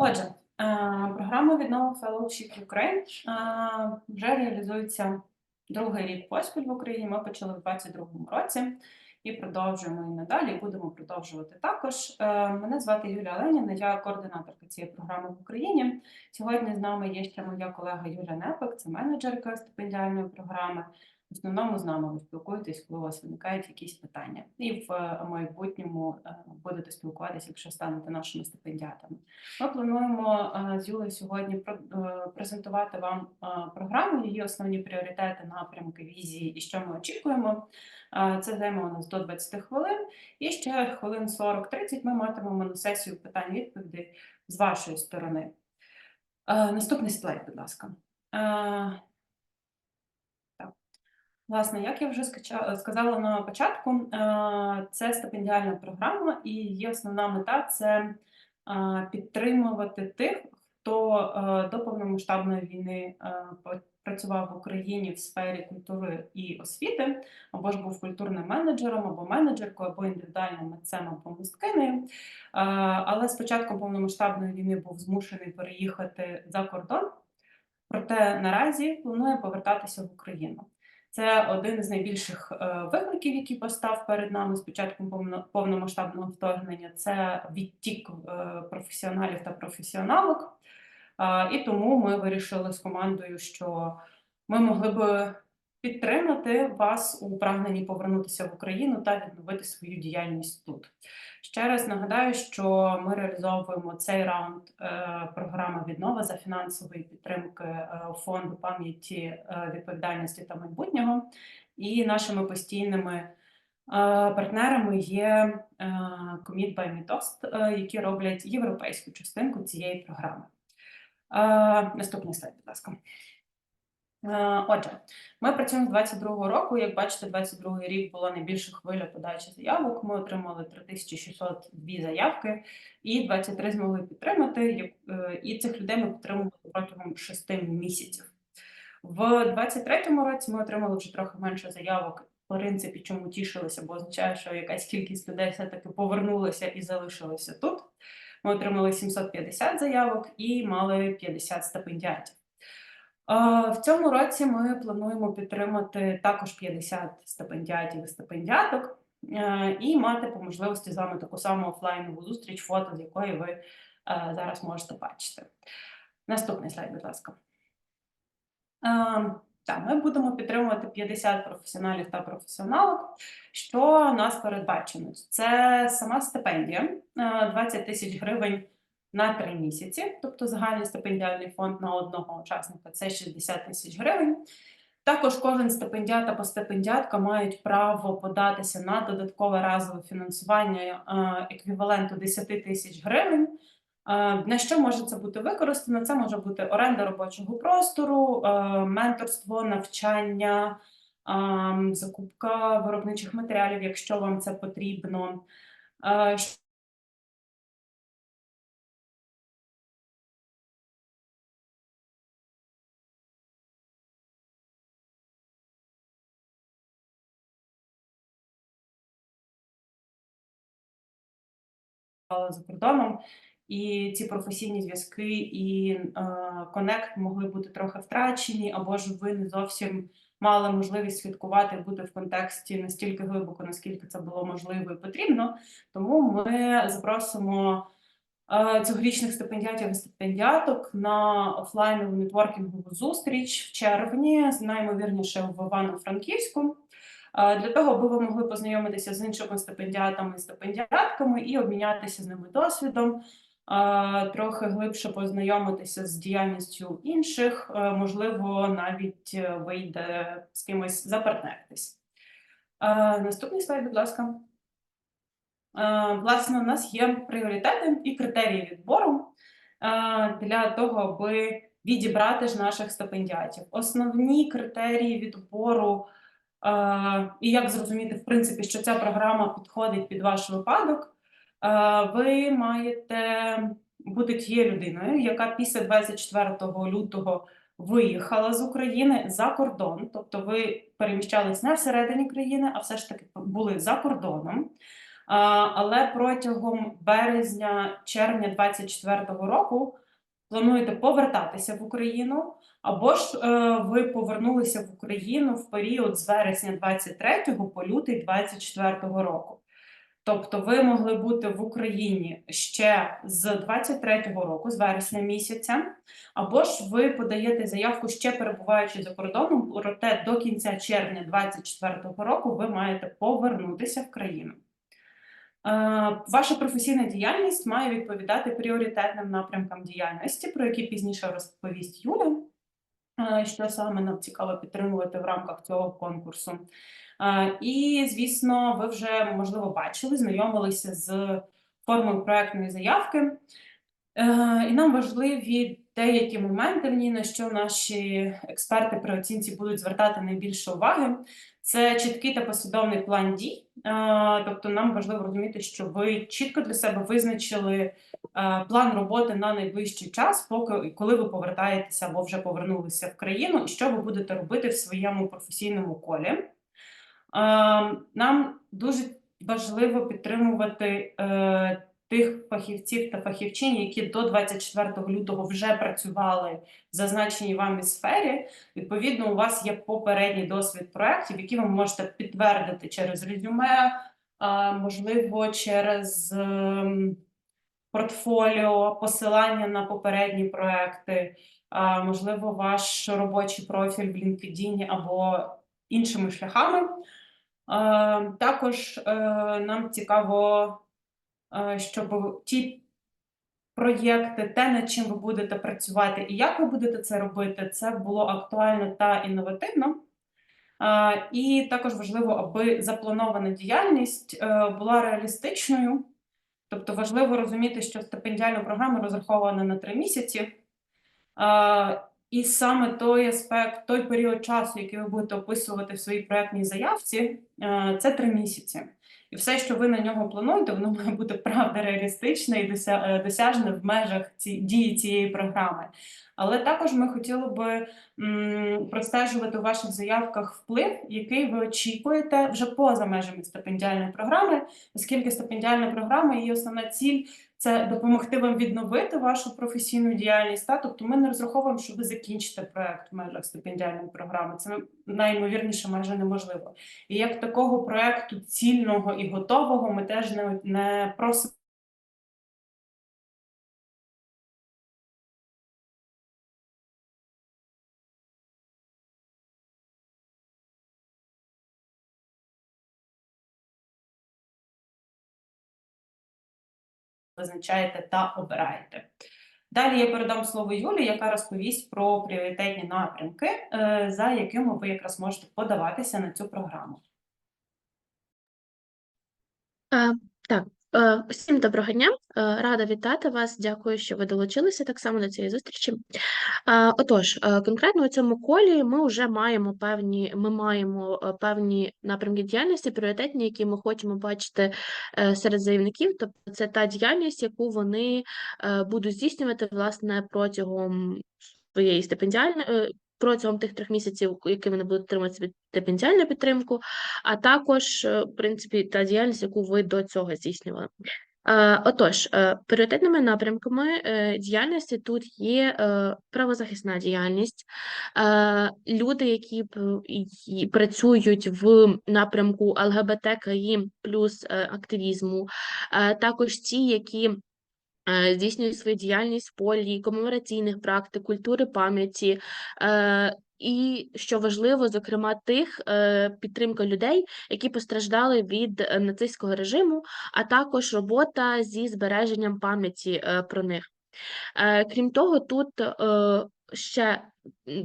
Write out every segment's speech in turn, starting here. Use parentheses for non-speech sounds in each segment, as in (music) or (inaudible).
Отже, е, програма віднова Fellowship Ukraine вже реалізується другий рік поспіль в Україні. Ми почали в 2022 році і продовжуємо і надалі. Будемо продовжувати також. Е, Мене звати Юлія Леніна, я координаторка цієї програми в Україні. Сьогодні з нами є ще моя колега Юля Непик, це менеджерка стипендіальної програми. В основному з нами ви спілкуєтесь, коли у вас виникають якісь питання, і в е, майбутньому е, будете спілкуватися, якщо станете нашими стипендіатами. Ми плануємо е, з Юлею сьогодні презентувати вам програму, її основні пріоритети, напрямки, візії і що ми очікуємо. Це займе у нас до 20 хвилин, і ще хвилин 40-30 ми матимемо на сесію питань-відповідей з вашої сторони. Наступний слайд, будь ласка. Власне, як я вже сказала на початку, е, це стипендіальна програма, і її основна мета це е, підтримувати тих, хто е, до повномасштабної війни працював в Україні в сфері культури і освіти, або ж був культурним менеджером, або менеджеркою, або індивідуальним митцем, або мисткинею. Але з початком повномасштабної війни був змушений переїхати за кордон, проте наразі планує повертатися в Україну. Це один з найбільших е, викликів, який постав перед нами з початком повномасштабного вторгнення. Це відтік е, професіоналів та професіоналок. І тому ми вирішили з командою, що ми могли би підтримати вас у прагненні повернутися в Україну та відновити свою діяльність тут. Ще раз нагадаю, що ми реалізовуємо цей раунд е, програми віднова за фінансової підтримки е, фонду пам'яті е, відповідальності та майбутнього. І нашими постійними партнерами є Commit by Mitost, які роблять європейську частинку цієї програми. Наступний слайд, будь ласка. Е, Отже, ми працюємо з 22 року. Як бачите, 22 рік була найбільша хвиля подачі заявок. Ми отримали 3602 заявки, і 23 змогли підтримати. е, І цих людей ми підтримували протягом 6 місяців. В 23-му році ми отримали вже трохи менше заявок. В принципі, чому тішилися, бо означає, що якась кількість людей все-таки повернулася і залишилася тут. Ми отримали 750 заявок і мали 50 стипендіатів. В цьому році ми плануємо підтримати також 50 стипендіатів і стипендіаток е, і мати по можливості з вами таку саму офлайнову зустріч, фото з якої ви е, зараз можете бачити. Наступний слайд, будь ласка. Е, Так, ми будемо підтримувати 50 професіоналів та професіоналок. Що нас передбачено? Це сама стипендія е, 20 тисяч гривень на три місяці, тобто загальний стипендіальний фонд на одного учасника це 60 тисяч гривень. Також кожен стипендіат або стипендіатка мають право податися на додаткове разове фінансування е, еквіваленту 10 тисяч гривень. Е, На що може це бути використано? Це може бути оренда робочого простору, е, менторство, навчання, закупка виробничих матеріалів, якщо вам це потрібно. За кордоном, і ці професійні зв'язки і е, конект могли бути трохи втрачені, або ж ви не зовсім мали можливість слідкувати, бути в контексті настільки глибоко, наскільки це було можливо і потрібно. Тому ми запросимо е, цьогорічних стипендіатів і стипендіаток на офлайнову нетворкінгову зустріч в червні, наймовірніше в Івано-Франківську. Для того, аби ви могли познайомитися з іншими стипендіатами і стипендіатками і обмінятися з ними досвідом, трохи глибше познайомитися з діяльністю інших, е, можливо, навіть е, вийде з кимось запартнеритись. Наступний слайд, будь ласка. Власне, у нас є пріоритети і критерії відбору для того, аби відібрати ж наших стипендіатів. Основні критерії відбору, і як зрозуміти, в принципі, що ця програма підходить під ваш випадок, е, ви маєте бути тією людиною, яка після 24 лютого виїхала з України за кордон, тобто ви переміщались не всередині країни, а все ж таки були за кордоном. Але протягом березня-червня 2024 року плануєте повертатися в Україну, або ж е, ви повернулися в Україну в період з вересня 23 по лютий 24 року. Тобто ви могли бути в Україні ще з 23-го року, з вересня місяця, або ж ви подаєте заявку ще перебуваючи за кордоном, проте до кінця червня 24-го року ви маєте повернутися в країну. Е, Ваша професійна діяльність має відповідати пріоритетним напрямкам діяльності, про які пізніше розповість Юля, е, що саме нам цікаво підтримувати в рамках цього конкурсу. Е, І, звісно, ви вже, можливо, бачили, знайомилися з формою проектної заявки. І нам важливі деякі моменти в ній, на що наші експерти при оцінці будуть звертати найбільше уваги. Це чіткий та послідовний план дій. Е, Тобто, нам важливо розуміти, що ви чітко для себе визначили е, план роботи на найближчий час, поки коли ви повертаєтеся або вже повернулися в країну, і що ви будете робити в своєму професійному колі. Е, Нам дуже важливо підтримувати тих фахівців та фахівчинь, які до 24 лютого вже працювали в зазначеній вами сфері. Відповідно, у вас є попередній досвід проєктів, які ви можете підтвердити через резюме, можливо, через ем, портфоліо, посилання на попередні проекти, можливо, ваш робочий профіль в LinkedIn або іншими шляхами. Е, Також е, нам цікаво, щоб ті проєкти, те, над чим ви будете працювати і як ви будете це робити, це було актуально та інновативно. Е, І також важливо, аби запланована діяльність е, була реалістичною. Тобто важливо розуміти, що стипендіальна програма розрахована на три місяці. І саме той аспект, той період часу, який ви будете описувати в своїй проєктній заявці, е, це три місяці. І все, що ви на нього плануєте, воно має бути правда реалістичне і е, досяжне в межах ці, дії цієї програми. Але також ми хотіли би м, простежувати у ваших заявках вплив, який ви очікуєте вже поза межами стипендіальної програми, оскільки стипендіальна програма її основна ціль це допомогти вам відновити вашу професійну діяльність. Та? Тобто ми не розраховуємо, що ви закінчите проект в межах стипендіальної програми. Це найімовірніше майже неможливо. І як такого проекту цільного і готового ми теж не, не просимо. Визначаєте та обираєте. Далі я передам слово Юлі, яка розповість про пріоритетні напрямки, е, за якими ви якраз можете подаватися на цю програму. А, Так, е, всім доброго дня. Е, Рада вітати вас. Дякую, що ви долучилися так само до цієї зустрічі. Е, Отож, е, конкретно у цьому колі ми вже маємо певні, ми маємо е, певні напрямки діяльності, пріоритетні, які ми хочемо бачити е, серед заявників. Тобто це та діяльність, яку вони е, будуть здійснювати власне протягом своєї стипендіальної. Протягом тих трьох місяців, які вони будуть отримати собі стипендіальну підтримку, а також, е, в принципі, та діяльність, яку ви до цього здійснювали. Е, Отож, е, пріоритетними напрямками діяльності тут є правозахисна діяльність, люди, які працюють в напрямку ЛГБТКІ плюс активізму, також ті, які здійснюють свою діяльність в полі комемораційних практик, культури пам'яті. е, І що важливо, зокрема, тих е, підтримка людей, які постраждали від е, нацистського режиму, а також робота зі збереженням пам'яті про них. Крім того, тут ще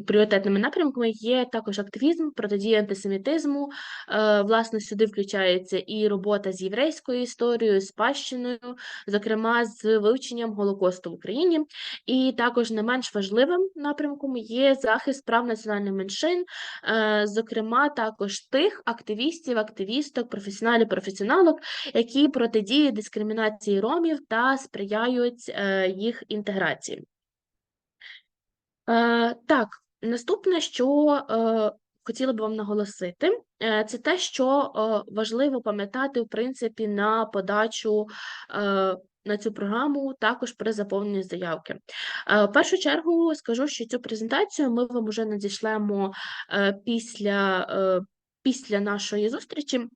пріоритетними напрямками є також активізм, протидія антисемітизму. Е, Власне, сюди включається і робота з єврейською історією, спадщиною, зокрема з вивченням Голокосту в Україні. І також не менш важливим напрямком є захист прав національних меншин, е, зокрема, також тих активістів, активісток, професіоналів, професіоналок, які протидіють дискримінації ромів та сприяють е, їх інтеграції. Е, так, наступне, що е, хотіла б вам наголосити, е, це те, що е, важливо пам'ятати, в принципі, на подачу е, на цю програму, також при заповненні заявки. Е, В першу чергу скажу, що цю презентацію ми вам уже надішлемо е, після, е, після нашої зустрічі.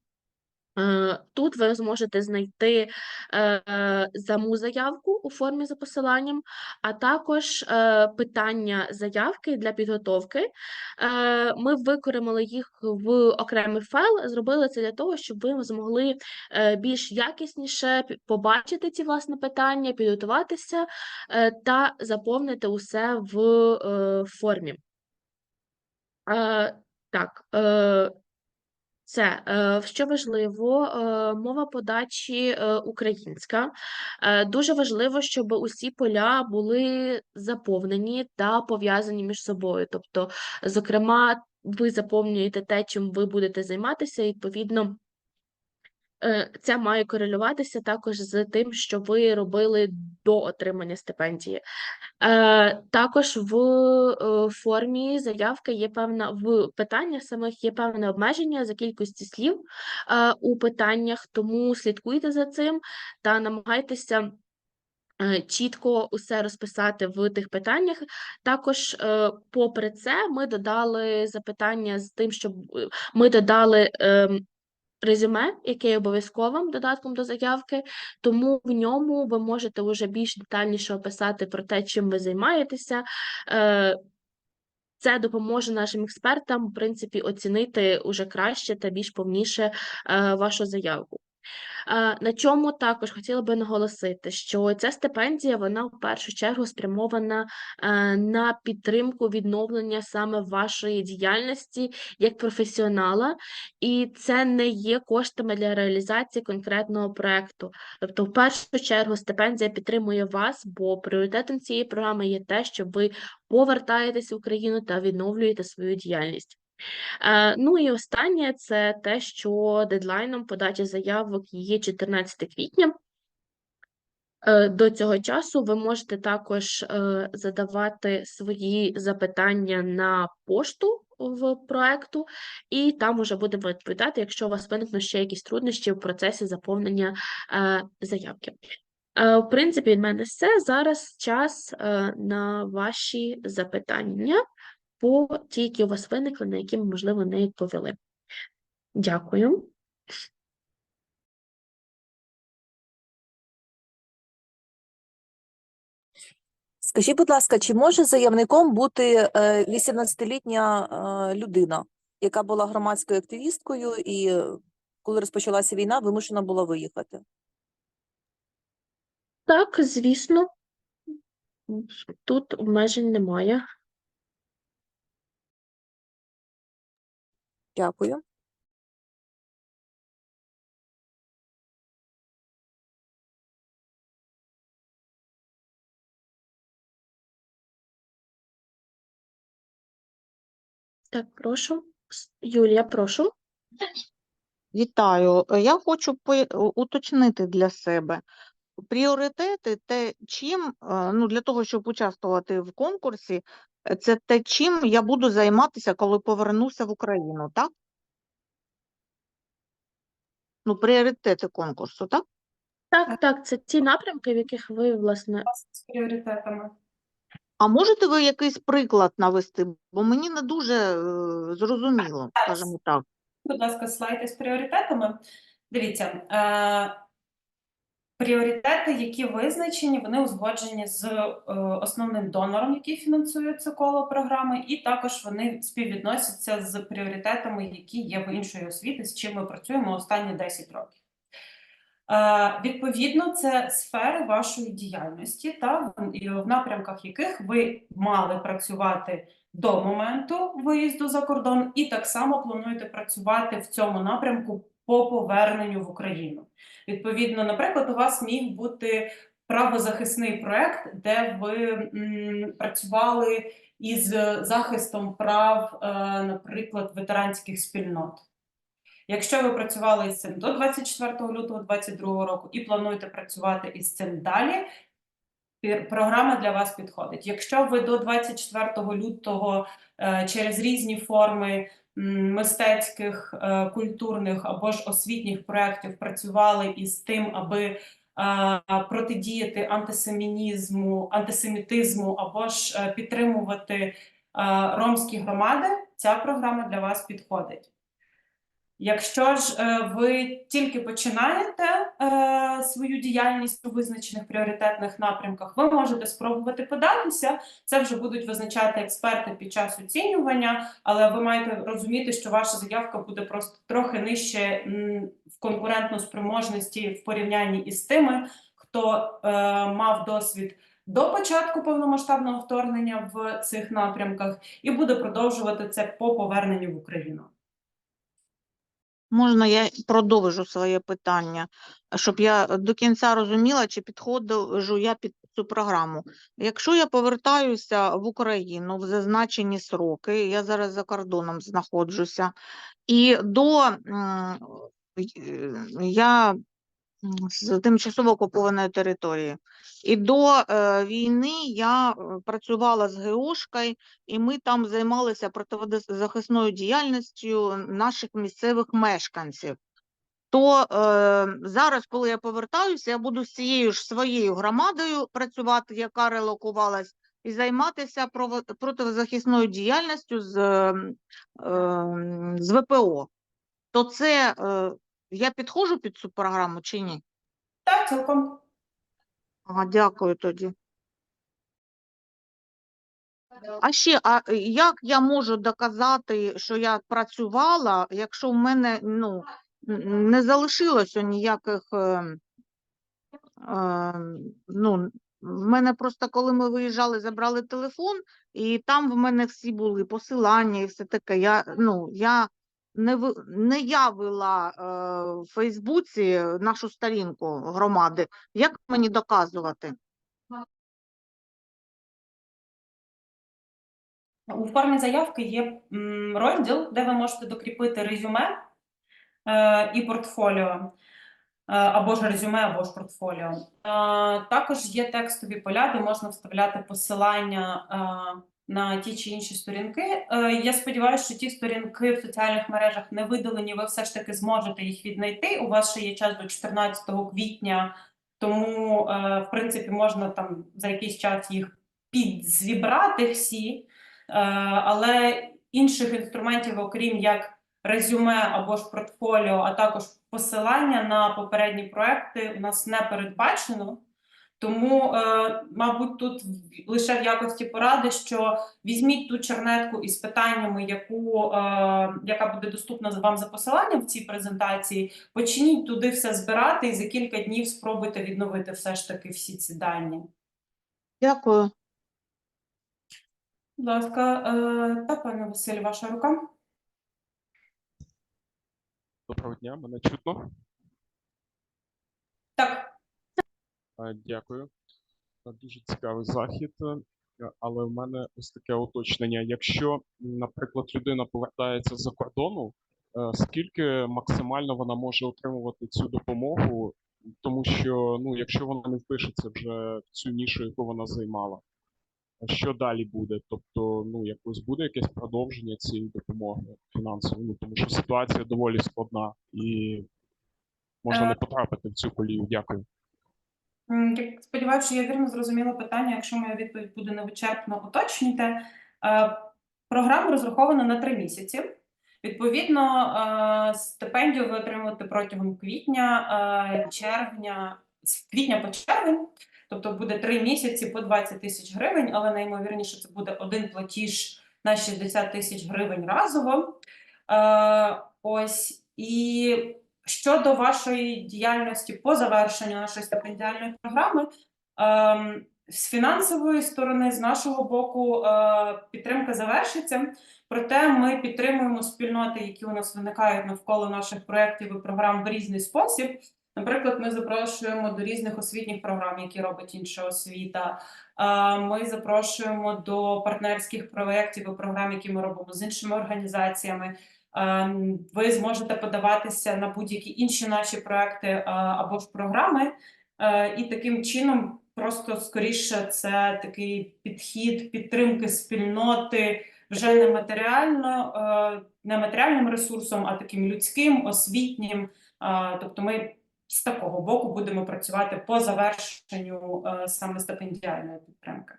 Е, Тут ви зможете знайти е, саму заявку у формі за посиланням, а також е, питання заявки для підготовки. Ми використали їх в окремий файл, зробили це для того, щоб ви змогли більш якісніше побачити ці власне питання, підготуватися та заповнити усе в формі. Так, це е, що важливо, е, мова подачі е, українська. Дуже важливо, щоб усі поля були заповнені та пов'язані між собою. Тобто, зокрема, ви заповнюєте те, чим ви будете займатися, і, відповідно. Е, Це має корелюватися також з тим, що ви робили до отримання стипендії. Е, Також в е, формі заявки є певна в питаннях самих є певне обмеження за кількості слів у питаннях, тому слідкуйте за цим та намагайтеся. Чітко усе розписати в тих питаннях. Також, попри це, ми додали запитання з тим, щоб ми додали ем, резюме, яке є обов'язковим додатком до заявки, тому в ньому ви можете вже більш детальніше описати про те, чим ви займаєтеся. Е, Це допоможе нашим експертам, в принципі, оцінити уже краще та більш повніше е, вашу заявку. Е, На чому також хотіла би наголосити, що ця стипендія вона в першу чергу спрямована е, на підтримку відновлення саме вашої діяльності як професіонала, і це не є коштами для реалізації конкретного проекту. Тобто, в першу чергу, стипендія підтримує вас, бо пріоритетом цієї програми є те, що ви повертаєтесь в Україну та відновлюєте свою діяльність. Е, Ну і останнє це те, що дедлайном подачі заявок є 14 квітня. Е, До цього часу ви можете також е, задавати свої запитання на пошту в проекту, і там уже будемо відповідати, якщо у вас виникнуть ще якісь труднощі в процесі заповнення заявки. В принципі, від мене все. Зараз час на ваші запитання по ті, які у вас виникли, на які ми, можливо, не відповіли. Дякую. Скажіть, будь ласка, чи може заявником бути е, 18-літня е, людина, яка була громадською активісткою і е, коли розпочалася війна, вимушена була виїхати? Так, звісно, тут обмежень немає. Дякую. Так, прошу. Юлія, прошу. Вітаю. Е, Я хочу уточнити для себе пріоритети, те, чим, е, ну, для того, щоб участвувати в конкурсі, це те, чим я буду займатися, коли повернуся в Україну, так? Ну, пріоритети конкурсу, так? Так, так, це ті напрямки, в яких ви, власне, з пріоритетами. А можете ви якийсь приклад навести? Бо мені не дуже е, зрозуміло, скажімо так. Будь ласка, слайди з пріоритетами. Дивіться, е, пріоритети, які визначені, вони узгоджені з е, основним донором, який фінансує це коло програми, і також вони співвідносяться з пріоритетами, які є в іншої освіти, з чим ми працюємо останні 10 років. Е, Відповідно, це сфери вашої діяльності, та в- напрямках яких ви мали працювати до моменту виїзду за кордон, і так само плануєте працювати в цьому напрямку по поверненню в Україну. Відповідно, наприклад, у вас міг бути правозахисний проект, де ви м, працювали із захистом прав, е, наприклад, ветеранських спільнот. Якщо ви працювали із цим до 24 лютого 2022 року і плануєте працювати із цим далі, програма для вас підходить. Якщо ви до 24 лютого е, через різні форми мистецьких, е, культурних або ж освітніх проєктів працювали із тим, аби е, протидіяти антисемінізму, антисемітизму або ж е, підтримувати ромські громади, ця програма для вас підходить. Якщо ж е, ви тільки починаєте е, свою діяльність у визначених пріоритетних напрямках, ви можете спробувати податися. Це вже будуть визначати експерти під час оцінювання, але ви маєте розуміти, що ваша заявка буде просто трохи нижче в конкурентно спроможності в порівнянні із тими, хто е, мав досвід до початку повномасштабного вторгнення в цих напрямках, і буде продовжувати це по поверненню в Україну. Можна я продовжу своє питання, щоб я до кінця розуміла, чи підходжу я під цю програму. Якщо я повертаюся в Україну в зазначені сроки, я зараз за кордоном знаходжуся, і до я з тимчасово окупованої території. І до е, війни я е, працювала з ГОшкою, і ми там займалися протизахисною діяльністю наших місцевих мешканців. То е, зараз, коли я повертаюся, я буду з цією ж своєю громадою працювати, яка релокувалась, і займатися протизахисною діяльністю з, е, з ВПО. То це е, я підходжу під цю програму чи ні? Так, цілком. Ага, дякую тоді. А ще, а як я можу доказати, що я працювала, якщо в мене ну, не залишилося ніяких. е, е, ну, в мене просто, коли ми виїжджали, забрали телефон, і там в мене всі були посилання і все таке. Я, ну, я не, не я вела е, в Фейсбуці нашу сторінку громади. Як мені доказувати? У формі заявки є розділ, де ви можете докріпити резюме е, і портфоліо, е, або ж резюме, або ж портфоліо. Також є текстові поля, де можна вставляти посилання на ті чи інші сторінки. Е, я сподіваюся, що ті сторінки в соціальних мережах не видалені, ви все ж таки зможете їх віднайти. У вас ще є час до 14 квітня, тому, е, в принципі, можна там за якийсь час їх підзібрати всі. Е, але інших інструментів, окрім як резюме або ж портфоліо, а також посилання на попередні проекти, у нас не передбачено. Тому, е, мабуть, тут лише в якості поради, що візьміть ту чернетку із питаннями, яку, е, яка буде доступна вам за посиланням в цій презентації. Почніть туди все збирати, і за кілька днів спробуйте відновити все ж таки всі ці дані. Дякую. Будь ласка, е, та пане Василь, ваша рука. Доброго дня, мене чутно. Так, Дякую. Е, Дуже цікавий захід, е, але в мене ось таке уточнення. Якщо, наприклад, людина повертається з-за кордону, е, скільки максимально вона може отримувати цю допомогу? Тому що, ну, якщо вона не впишеться вже в цю нішу, яку вона займала, що далі буде? Тобто, ну, якось буде якесь продовження цієї допомоги фінансової, ну, тому що ситуація доволі складна і можна не потрапити в цю колію. Дякую. Як- сподіваюся, я вірно зрозуміла питання. Якщо моя відповідь буде невичерпно, уточнюйте. Е, Програма розрахована на три місяці. Відповідно, е, стипендію ви отримуєте протягом квітня, е, червня, з квітня по червень, тобто буде три місяці по 20 тисяч гривень, але найімовірніше це буде один платіж на 60 тисяч гривень разово. Ось і щодо вашої діяльності по завершенню нашої стипендіальної програми. ем, З фінансової сторони, з нашого боку, е, підтримка завершиться. Проте ми підтримуємо спільноти, які у нас виникають навколо наших проєктів і програм в різний спосіб. Наприклад, ми запрошуємо до різних освітніх програм, які робить інша освіта. Е, Ми запрошуємо до партнерських проєктів і програм, які ми робимо з іншими організаціями. Ем, Ви зможете подаватися на будь-які інші наші проекти е, або ж програми, Е, і таким чином, просто скоріше, це такий підхід підтримки спільноти вже не матеріально, е, не матеріальним ресурсом, а таким людським, освітнім. Тобто ми з такого боку будемо працювати по завершенню саме стипендіальної підтримки.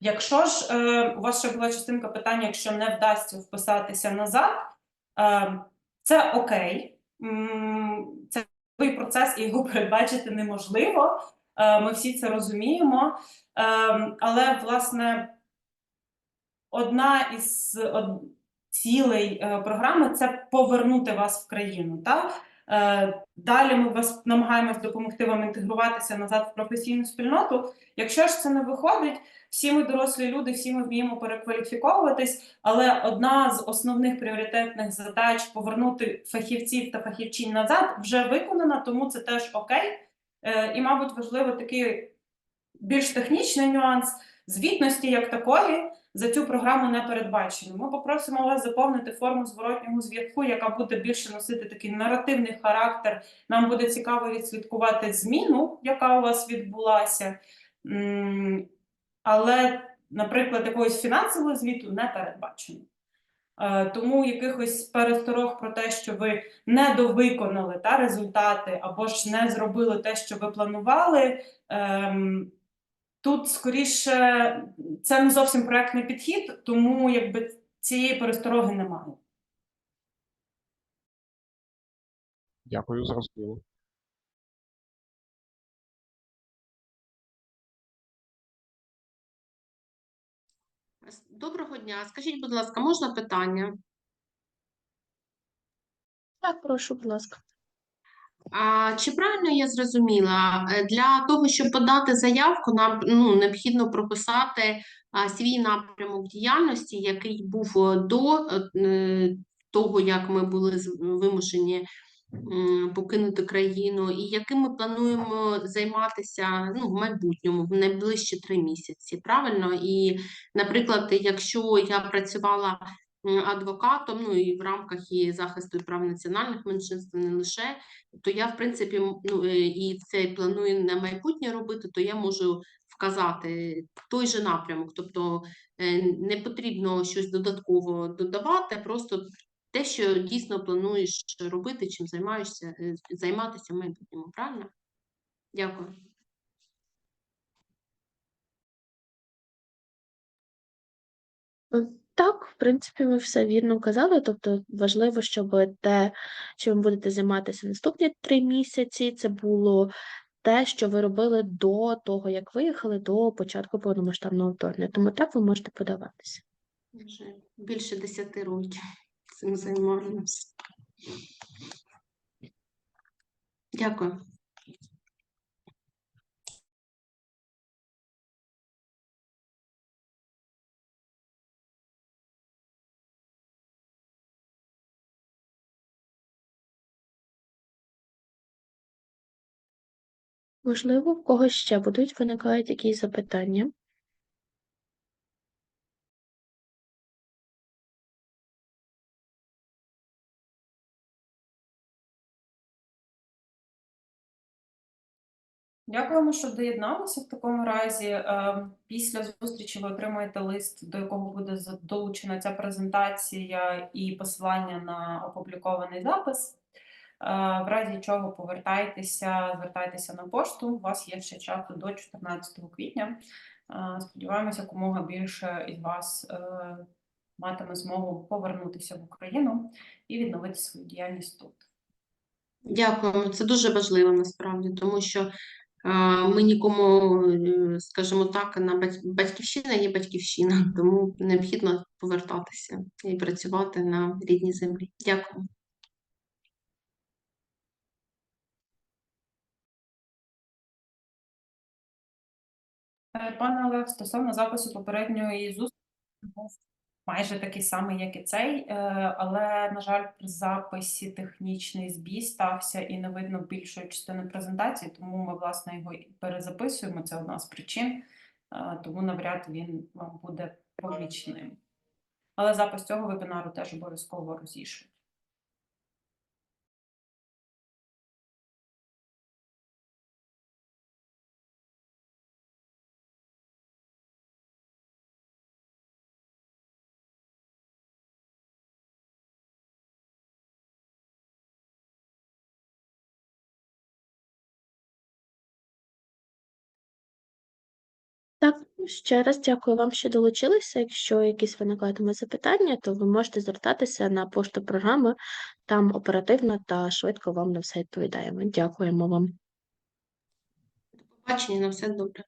Якщо ж е, у вас ще була частинка питання, якщо не вдасться вписатися назад, е, це окей. Це процес, і його передбачити неможливо. Е, Ми всі це розуміємо. Е, Але, власне, одна із од- цілей е, програми це повернути вас в країну. Так? Е, Далі ми вас намагаємось допомогти вам інтегруватися назад в професійну спільноту. Якщо ж це не виходить, всі ми дорослі люди, всі ми вміємо перекваліфіковуватись, але одна з основних пріоритетних задач повернути фахівців та фахівчинь назад вже виконана, тому це теж окей. Е, І, мабуть, важливо такий більш технічний нюанс звітності як такої за цю програму не передбачено. Ми попросимо вас заповнити форму зворотнього зв'язку, яка буде більше носити такий наративний характер. Нам буде цікаво відслідкувати зміну, яка у вас відбулася. Але, наприклад, якогось фінансового звіту не передбачено. Е, Тому якихось пересторог про те, що ви недовиконали та результати, або ж не зробили те, що ви планували. ем, Тут скоріше це не зовсім проектний підхід, тому якби цієї перестороги немає. Дякую, зрозуміло. Доброго дня. Скажіть, будь ласка, можна питання? Так, прошу, будь ласка. А, чи правильно я зрозуміла, е, для того, щоб подати заявку, нам ну, необхідно прописати а, свій напрямок діяльності, який був е, до е, того, як ми були вимушені покинути країну, і яким ми плануємо займатися ну, в майбутньому, в найближчі три місяці. Правильно? І, наприклад, якщо я працювала адвокатом, ну і в рамках і захисту прав національних меншинств, не лише то я, в принципі, ну, е, і це планую на майбутнє робити, то я можу вказати той же напрямок. Тобто е, не потрібно щось додатково додавати, просто те, що дійсно плануєш робити, чим займаєшся, е, займатися в майбутньому. Правильно? Дякую. Так, в принципі, ви все вірно казали. Тобто важливо, щоб те, чим ви будете займатися наступні три місяці, це було те, що ви робили до того, як виїхали, до початку повномасштабного вторгнення. Тому так ви можете подаватися. Вже більше 10 років цим займаємося. Дякую. Можливо, в когось ще будуть виникають якісь запитання. Дякуємо, що доєдналися в такому разі. Е, Після зустрічі ви отримаєте лист, до якого буде долучена ця презентація і посилання на опублікований запис. Е, В разі чого повертайтеся, звертайтеся на пошту. У вас є ще час до 14 квітня. Е, Сподіваємося, якомога більше із вас е, матиме змогу повернутися в Україну і відновити свою діяльність тут. Дякуємо. Це дуже важливо насправді, тому що ми нікому, скажімо так, на бать- батьківщина є батьківщина, (laughs) тому необхідно повертатися і працювати на рідній землі. Дякую. Пане Олег, стосовно запису попередньої зустрічі був майже такий самий, як і цей, е, але, на жаль, при записі технічний збій стався і не видно більшої частини презентації, тому ми, власне, його і перезаписуємо. Це одна з причин, е, тому навряд він вам буде помічним. Але запис цього вебінару теж обов'язково розійшли. Ще раз дякую вам, що долучилися. Якщо якісь виникатиме запитання, то ви можете звертатися на пошту програми. Там оперативно та швидко вам на все відповідаємо. Дякуємо вам. До побачення, на все добре.